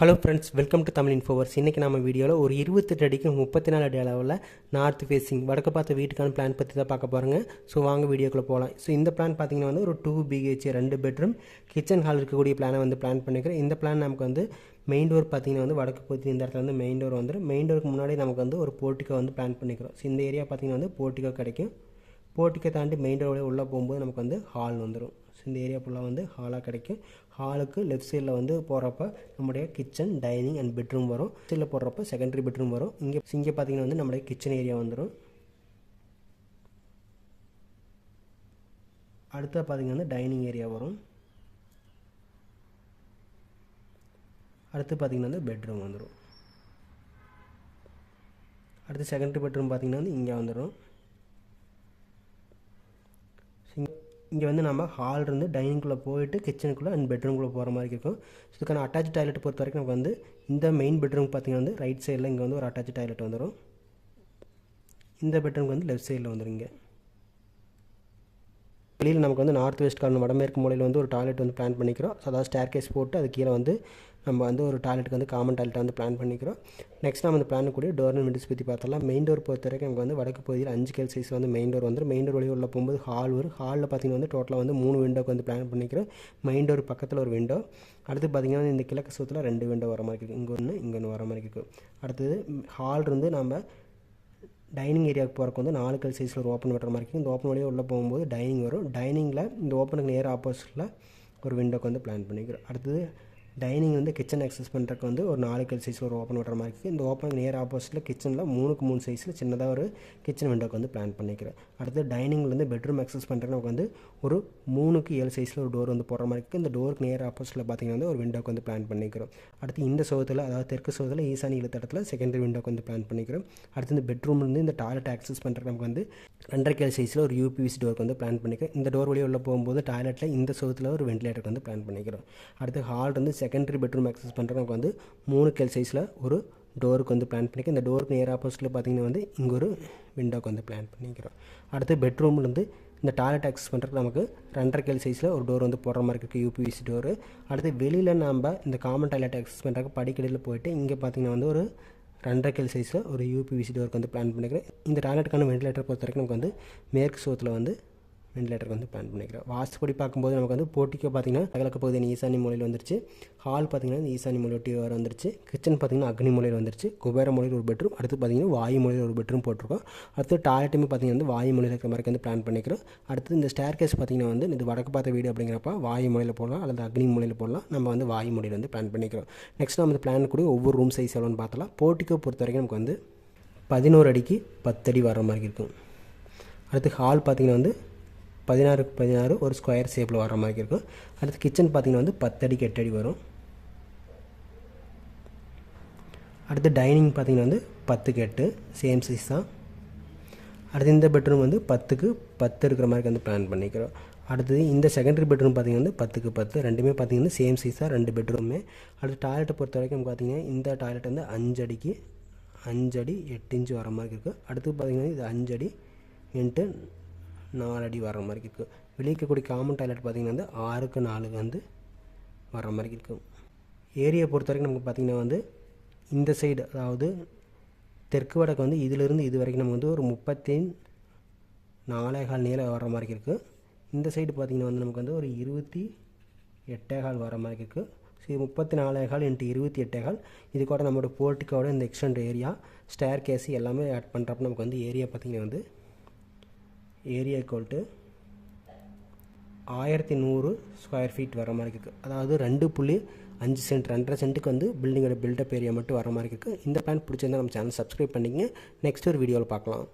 Hello friends welcome to Tamil Infoverse இன்றைக்கி நம்ம வீடியோவில் ஒரு இருபத்தெட்டு அடிக்கு முப்பத்தி நாலு அடி அளவில் நார்த் ஃபேஸிங் வடக்கு பார்த்த வீட்டுக்கான பிளான் பற்றி தான் பார்க்க போகிறோங்க ஸோ வாங்க வீடியோக்குள்ளே போகலாம் ஸோ இந்த பிளான் பார்த்தீங்கன்னா வந்து ஒரு டூ பிஹெச் ரெண்டு பெட்ரூம் கிச்சன் ஹால் இருக்கக்கூடிய பிளானை வந்து பிளான் பண்ணிக்கிறேன் இந்த பிளான் நமக்கு வந்து மெயின் டோர் பார்த்தீங்கன்னா வந்து வடக்கு பகுதி இந்த இடத்துல வந்து மெயின் டோர் வந்துடும் மெயின் டோருக்கு முன்னாடி நமக்கு வந்து ஒரு போர்ட்டிக்கோ வந்து பிளான் பண்ணிக்கிறோம். ஸோ இந்த ஏரியா பார்த்தீங்கன்னா வந்து போர்ட்டிக்கோ கிடைக்கும். போர்ட்டிக்கை தாண்டி மெயின் ரோடு உள்ளே போகும்போது நமக்கு வந்து ஹால் வந்துடும் ஸோ இந்த ஏரியா ஃபுல்லாக வந்து ஹாலாக கிடைக்கும். ஹாலுக்கு லெஃப்ட் சைடில் வந்து போகிறப்ப நம்முடைய கிச்சன் டைனிங் அண்ட் பெட்ரூம் வரும். சைடில் போடுறப்ப செகண்டரி பெட்ரூம் வரும். இங்கே இங்கே பார்த்தீங்கன்னா வந்து நம்முடைய கிச்சன் ஏரியா வந்துடும் அடுத்த பார்த்தீங்கன்னா வந்து டைனிங் ஏரியா வரும். அடுத்து பார்த்தீங்கன்னா வந்து பெட்ரூம் வந்துடும் அடுத்து செகண்டரி பெட்ரூம் பார்த்தீங்கன்னா வந்து இங்கே வந்துடும் இங்கே வந்து நம்ம ஹால் இருந்து டைனிங்குள்ளே போயிட்டு கிச்சனுக்குள்ளே அண்ட் பெட்ரூம்குள்ளே போகிற மாதிரி இருக்கும். ஸோ இதுக்கான அட்டாச் டாய்லெட் பொறுத்த வரைக்கும் நமக்கு வந்து இந்த மெயின் பெட்ரூம் பார்த்திங்கன்னா வந்து ரைட் சைடில் இங்கே வந்து ஒரு அட்டாச் டாய்லெட் வந்துடும் இந்த பெட்ரூம்க்கு வந்து லெஃப்ட் சைடில் வந்துடுங்க வெளியில் நமக்கு வந்து நார்த் வெஸ்ட் கார்னர் வடமேற்கு மூலையில் வந்து ஒரு டாய்லெட் வந்து பிளான் பண்ணிக்கிறோம். ஸோ அதாவது ஸ்டேர் கேஸ் போட்டு அது கீழே வந்து நம்ம வந்து ஒரு டாய்லெட்டுக்கு வந்து காமன் டாய்லெட்டை வந்து பிளான் பண்ணிக்கிறோம். நெக்ஸ்ட் நம்ம அந்த பிளான் கூட டோர் அண்ட் விண்டோஸ் பற்றி பார்த்தலாம் மெயின் டோர் பொறுத்த வரைக்கும் நமக்கு வந்து வடக்கு பகுதியில் அஞ்சு கேல் சைஸ் வந்து மெயின் டோர் வந்துடும் மெயின் டோர் வழியில் உள்ள போகும்போது ஹால் வரும். ஹாலில் பார்த்தீங்கன்னா வந்து டோட்டலாக வந்து மூணு விண்டோக்கு வந்து பிளான் பண்ணிக்கிறோம். மெயின் டோர் பக்கத்தில் ஒரு விண்டோ அடுத்து பார்த்தீங்கன்னா இந்த கிழக்கு சுத்தில் ரெண்டு விண்டோ வர மாதிரி இருக்குது இங்கே ஒன்று இங்கே ஒன்று வர மாதிரி இருக்குது அடுத்தது ஹால் இருந்து நம்ம டைனிங் ஏரியாவுக்கு போகிறக்கு வந்து நாலு கல் சைஸில் ஒரு ஓப்பன் பண்ணுற மாதிரி இருக்குது இந்த ஓப்பன் வழியாக உள்ளே போகும்போது டைனிங் வரும். டைனிங்கில் இந்த ஓப்பனுக்கு நேர் ஆப்போசிட்டில் ஒரு விண்டோக்கு வந்து பிளான் பண்ணிக்கிறோம். அடுத்தது டைனிங் வந்து கிச்சன் அக்சஸ் பண்ணுறதுக்கு வந்து ஒரு நாலு கல் சைஸில் ஒரு ஓப்பன் பண்ணுற மாதிரி இருக்குது இந்த ஓப்பனுக்கு நியர் ஆப்போசிட்டில் கிச்சனில் மூணுக்கு மூணு சைஸில் சின்னதாக ஒரு கிச்சன் விண்டோக்கு வந்து பிளான் பண்ணிக்கிறேன். அடுத்து டைனிங்லேருந்து பெட்ரூம் அக்சஸ் பண்ணுறதுக்கு நமக்கு வந்து ஒரு மூணுக்கு ஏழு சைஸில் ஒரு டோர் வந்து போடுற மாதிரி இருக்குது இந்த டோருக்கு நியர் ஆப்போசிட்டில் பார்த்திங்கன்னா வந்து ஒரு விண்டோக்கு வந்து பிளான் பண்ணிக்கிறோம். அடுத்து இந்த சோகத்தில் அதாவது தெற்கு சோகத்தில் ஈசானி இழுத்தடத்தில் செகண்டரி விண்டோக்கு வந்து பிளான் பண்ணிக்கிறோம். அடுத்து இந்த பெட்ரூம்லேருந்து இந்த டாய்லெட் அக்சஸ் பண்ணுறதுக்கு நமக்கு வந்து ரெண்டரை கேள் சைஸில் ஒரு யூபிவிசி டோருக்கு வந்து பிளான் பண்ணிக்கிறோம். இந்த டோர் வழியாக உள்ள போகும்போது டாய்லெட்டில் இந்த சோகத்தில் ஒரு வெண்டிலேட்டருக்கு வந்து பிளான் பண்ணிக்கிறோம். அடுத்து ஹால் வந்து செகண்டரி பெட்ரூம் அக்சஸ் பண்ணுறவங்க வந்து மூணு கேள் சைஸில் ஒரு டோருக்கு வந்து பிளான் பண்ணிக்க இந்த டோருக்கு நேர் ஆப்போசிட்டில் பார்த்திங்கன்னா வந்து இங்கே ஒரு விண்டோக்கு வந்து பிளான் பண்ணிக்கிறோம். அடுத்து பெட்ரூம்லேருந்து இந்த டாய்லெட் அக்சஸ் பண்ணுறதுக்கு நமக்கு ரெண்டரை கேள் சைஸில் ஒரு டோர் வந்து போடுற மாதிரி இருக்குது யூபிவிசி டோரு அடுத்து வெளியில் நம்ம இந்த காமன் டாய்லெட் அக்சஸ் பண்ணுறதுக்கு படிக்கடியில் போயிட்டு இங்கே பார்த்திங்கன்னா வந்து ஒரு ரெண்டரை கேள் சைஸில் ஒரு யூபிவிசி டோருக்கு வந்து பிளான் பண்ணிக்கிறேன். இந்த டாய்லெட்டுக்கான வெண்டிலேட்டர் பொறுத்த வரைக்கும் நமக்கு வந்து மேற்கு சோத்தில் வந்து வெண்டிலேட்டருக்கு வந்து பிளான் பண்ணிக்கிறோம். வாஸ்துப்படி பார்க்கும்போது நமக்கு வந்து போட்டிக்கோ பார்த்திங்கன்னா கிழக்கு பகுதி ஈசானி மூலையில் வந்துருச்சு. ஹால் பார்த்திங்கன்னா இந்த ஈசானி மூலை ஒட்டி வர வந்துருச்சு. கிச்சன் பார்த்திங்கன்னா அக்னி மூலையில் வந்துருச்சு. குபேர மூலையில் ஒரு பெட்ரூம் அடுத்து பார்த்திங்கன்னா வாயு மூலையில் ஒரு பெட்ரூம் போட்டிருக்கோம். அடுத்து டாய்லெட்டுமே பார்த்திங்கன்னா வந்து வாயு மூலையில் இருக்கிற மாதிரி வந்து பிளான் பண்ணிக்கிறோம். அடுத்து இந்த ஸ்டேர் கேஸ் பார்த்திங்கன்னா வந்து இது வடக்கு பார்த்த வீடு அப்படிங்கிறப்ப வாயு மூலையில் போடலாம் அல்லது அக்னி மூலையில் போடலாம். நம்ம வந்து வாயு மூலையில் வந்து பிளான் பண்ணிக்கிறோம். நெக்ஸ்ட் நம்ம இந்த பிளான் கூட ஒவ்வொரு ரூம் சைஸ் எவ்வளோன்னு பார்த்தலாம் போட்டிக்கோ பொறுத்த வரைக்கும் நமக்கு வந்து பதினோரு அடிக்கு பத்தடி வர மாதிரி இருக்கும். அடுத்து ஹால் பார்த்திங்கன்னா வந்து பதினாறுக்கு பதினாறு ஒரு ஸ்கொயர் ஷேப்பில் வர மாதிரி இருக்கும். அடுத்து கிச்சன் பார்த்திங்கன்னா வந்து பத்தடிக்கு எட்டடி வரும். அடுத்து டைனிங் பார்த்திங்கன்னா வந்து பத்துக்கு எட்டு சேம் சைஸ் தான். அடுத்து இந்த பெட்ரூம் வந்து பத்துக்கு பத்து இருக்கிற மாதிரி வந்து பிளான் பண்ணிக்கிறோம். அடுத்தது இந்த செகண்டரி பெட்ரூம் பார்த்திங்கன்னா வந்து பத்துக்கு பத்து ரெண்டுமே பார்த்திங்கன்னா சேம் சைஸ் தான் ரெண்டு பெட்ரூமே அடுத்து டாய்லெட்டை பொறுத்த வரைக்கும் பார்த்திங்கன்னா இந்த டாய்லெட் வந்து அஞ்சு அடிக்கு அஞ்சடி எட்டு இன்ச்சு வர மாதிரி இருக்குது அடுத்து பார்த்திங்கன்னா இது அஞ்சடி இன்ட்டு நாலு அடி வர மாதிரி இருக்கும் வெளியே இருக்கக்கூடிய காமன் டாய்லெட் பார்த்திங்கன்னா வந்து ஆறுக்கு நாலு வந்து வர மாதிரி இருக்கும் ஏரியை பொறுத்த வரைக்கும் நமக்கு பார்த்திங்கன்னா வந்து இந்த சைடு அதாவது தெற்கு வடக்கு வந்து இதிலிருந்து இது வரைக்கும் நம்ம வந்து ஒரு முப்பத்தி நாலே கால் நீளம் வர மாதிரி இருக்குது இந்த சைடு பார்த்திங்கன்னா வந்து நமக்கு வந்து ஒரு இருபத்தி எட்டே கால் வர மாதிரி இருக்குது ஸோ முப்பத்தி நாலே கால் இன்ட்டு இருபத்தி எட்டே கால் இது கூட நம்மளோட போர்ட்டிக்கோட இந்த எக்ஸ்டெண்ட் ஏரியா ஸ்டேர் கேஸு எல்லாமே ஆட் பண்ணுறப்ப நமக்கு வந்து ஏரியா பார்த்திங்கன்னா வந்து ஏரியா ஈக்குவல் டு ஆயிரத்தி நூறு ஸ்கொயர் ஃபீட் வர மாதிரி இருக்குது அதாவது ரெண்டு புள்ளி அஞ்சு சென்ட் ரெண்டரை சென்ட்டுக்கு வந்து பில்டிங்கோட பில்டப் ஏரியா மட்டும் வர மாதிரி இருக்குது இந்த பிளான் பிடிச்சிருந்தா நம்ம சேனல் சப்ஸ்கிரைப் பண்ணிங்க நெக்ஸ்ட் ஒரு வீடியோவில் பார்க்கலாம்.